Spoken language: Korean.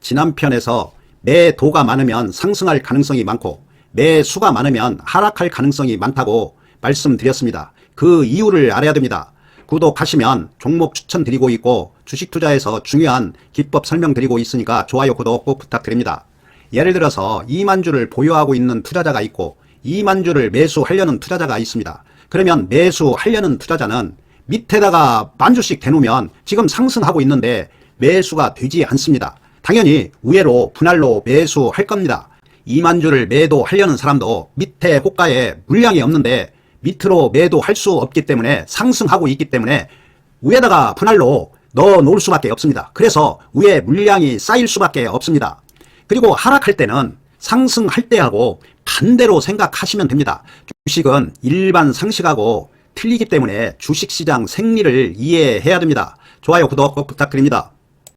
지난 편에서 매 도가 많으면 상승할 가능성이 많고 매 수가 많으면 하락할 가능성이 많다고 말씀드렸습니다. 그 이유를 알아야 됩니다. 구독하시면 종목 추천드리고 있고 주식 투자에서 중요한 기법 설명드리고 있으니까 좋아요 구독 꼭 부탁드립니다. 예를 들어서 2만 주를 보유하고 있는 투자자가 있고 2만 주를 매수하려는 투자자가 있습니다. 그러면 매수하려는 투자자는 밑에다가 만 주씩 대놓으면 지금 상승하고 있는데 매수가 되지 않습니다. 당연히 우회로 분할로 매수할 겁니다. 2만 주를 매도하려는 사람도 밑에 호가에 물량이 없는데 밑으로 매도할 수 없기 때문에 상승하고 있기 때문에 위에다가 분할로 넣어 놓을 수밖에 없습니다. 그래서 위에 물량이 쌓일 수밖에 없습니다. 그리고 하락할 때는 상승할 때하고 반대로 생각하시면 됩니다. 주식은 일반 상식하고 틀리기 때문에 주식시장 생리를 이해해야 됩니다. 좋아요, 구독 꼭 부탁드립니다.